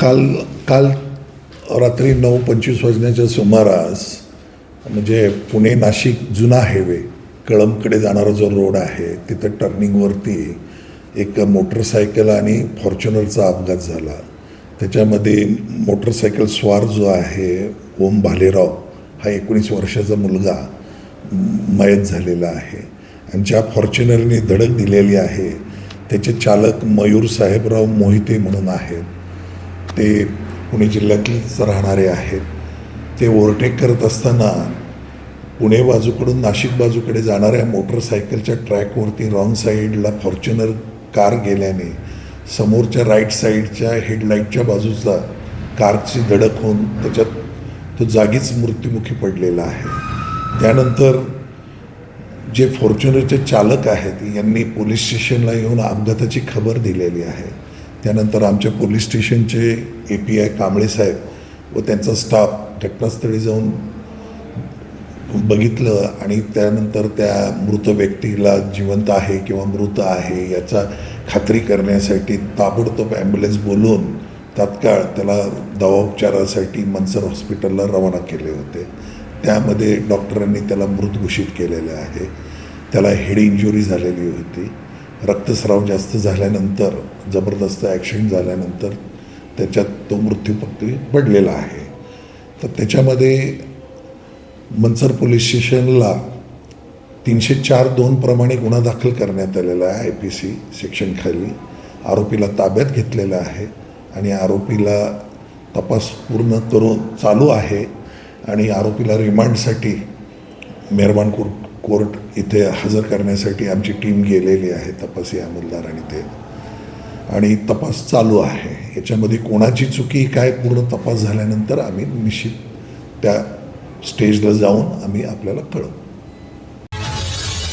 काल काल रात्री नऊ पंचवीस वाजण्याच्या सुमारास म्हणजे पुणे नाशिक जुना हायवे कळंबकडे जाणारा जो रोड आहे तिथं टर्निंगवरती एक मोटरसायकल आणि फॉर्च्युनरचा अपघात झाला. त्याच्यामध्ये मोटरसायकल स्वार जो आहे ओम भालेराव हा एकोणीस वर्षाचा मुलगा मयत झालेला आहे. आणि ज्या फॉर्च्युनरने धडक दिलेली आहे त्याचे चालक मयूर साहेबराव मोहिते म्हणून आहेत. ते पुणे जिल्ह्यातलेच राहणारे आहेत. ते ओव्हरटेक करत असताना पुणे बाजूकडून नाशिक बाजूकडे जाणाऱ्या मोटरसायकलच्या ट्रॅकवरती रॉंग साईडला फॉर्च्युनर कार गेल्याने समोरच्या राईट साईडच्या हेडलाईटच्या बाजूचा कारची धडक होऊन त्याच्यात तो जागीच मृत्युमुखी पडलेला आहे. त्यानंतर जे फॉर्च्युनरचे चालक आहेत यांनी पोलीस स्टेशनला येऊन अपघाताची खबर दिलेली आहे. त्यानंतर आमच्या पोलीस स्टेशनचे A P I Kamble saheb व त्यांचा स्टाफ घटनास्थळी जाऊन बघितलं आणि त्यानंतर त्या मृत व्यक्तीला जिवंत आहे किंवा मृत आहे याचा खात्री करण्यासाठी ताबडतोब ॲम्ब्युलन्स बोलवून तात्काळ त्याला दवाउपचारासाठी मनसर हॉस्पिटलला रवाना केले होते. त्यामध्ये डॉक्टरांनी त्याला मृत घोषित केलेलं आहे. त्याला हेड इंजुरी झालेली होती. रक्तस्राव जास्त झाल्यानंतर जबरदस्त ॲक्सिडेंट झाल्यानंतर त्याच्यात तो मृत्यूपक्री पडलेला आहे. तर त्याच्यामध्ये मनसर पोलीस स्टेशनला तीनशे चार दोनप्रमाणे गुन्हा दाखल करण्यात आलेला आहे आय पी सी सेक्शनखाली. आरोपीला ताब्यात घेतलेला आहे आणि आरोपीला तपास पूर्ण करून चालू आहे आणि आरोपीला रिमांडसाठी मेहरबान कोर्ट कोर्ट इथे हजर करण्यासाठी आमची टीम गेलेली आहे तपासी अंमलदार आणि ते. आणि तपास चालू आहे. याच्यामध्ये कोणाची चुकी काय पूर्ण तपास झाल्यानंतर आम्ही निश्चित त्या स्टेजला जाऊन आम्ही आपल्याला कळवू.